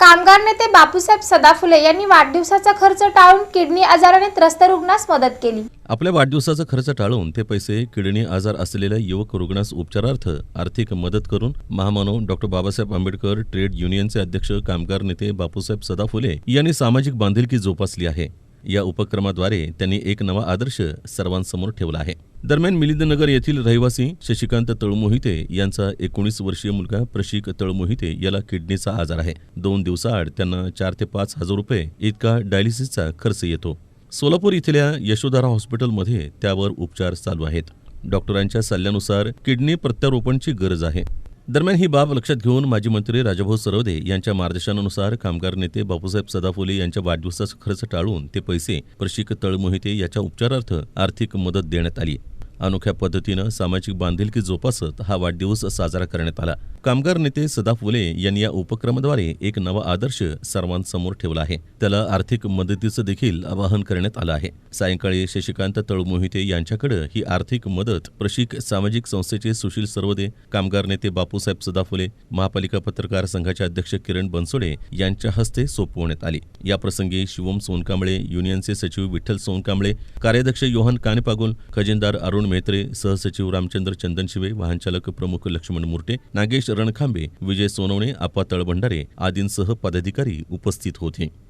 कामगार नेते बापूसाहेब सदाफुले यांनी वाढदिवसाचा खर्च टाळून किडनी आजाराने त्रस्त रुग्णास मदत केली. आपल्या वाढदिवसाचा खर्च टाळून ते पैसे किडनी आजार असलेल्या युवक रुग्णास उपचारार्थ आर्थिक मदत करून महामानव डॉक्टर बाबासाहेब आंबेडकर ट्रेड युनियनचे अध्यक्ष कामगार नेते बापूसाहेब सदाफुले यांनी सामाजिक बांधिलकी जोपासली आहे. या उपक्रमाद्वारे त्यांनी एक नवा आदर्श सर्वांसमोर ठेवला आहे. दरम्यान मिलिंदनगर येथील रहिवासी शशिकांत तळमोहिते यांचा एकोणीस वर्षीय मुलगा प्रशिक तळमोहिते याला किडनीचा आजार आहे. दोन दिवसाआड त्यांना चार ते पाच हजार रुपये इतका डायलिसिसचा खर्च येतो. सोलापूर इथल्या यशोधारा हॉस्पिटलमध्ये त्यावर उपचार चालू आहेत. डॉक्टरांच्या सल्ल्यानुसार किडनी प्रत्यारोपणची गरज आहे. दरम्यान ही बाब लक्षात घेऊन माजी मंत्री राजाभाऊ सरवदे यांच्या मार्गदर्शनानुसार कामगार नेते बापूसाहेब सदाफुले यांच्या वाढदिवसाचा खर्च टाळून ते पैसे प्रशिक तळमोहिते याच्या उपचारार्थ आर्थिक मदत देण्यात आली अनोख्या पद्धतीनं सामाजिक बांधिलकी जोपासत हा वाढदिवस साजरा करण्यात आला. कामगार नेते सदा फुले यांनी या उपक्रमाद्वारे एक नवा आदर्श सर्वांसमोर ठेवला आहे. त्याला आर्थिक मदतीचं देखील आवाहन करण्यात आलं आहे. सायंकाळी शशिकांत तळमोहिते यांच्याकडे ही आर्थिक मदत प्रशिक सामाजिक संस्थेचे सुशील सर्वदे कामगार नेते बापूसाहेब सदा फुले महापालिका पत्रकार संघाचे अध्यक्ष किरण बनसोडे यांच्या हस्ते सोपवण्यात आली. याप्रसंगी शिवम सोनकांबळे युनियनचे सचिव विठ्ठल सोनकांबळे कार्याध्यक्ष योहन कानेपागोल खजिनदार अरुण मेत्रे सहसचिव रामचंद्र चंदनशिवे वाहनचालक प्रमुख लक्ष्मण मुर्टे नागेश रणखांबे विजय सोनवणे आपा तळभंडारे आदींसह पदाधिकारी उपस्थित होते.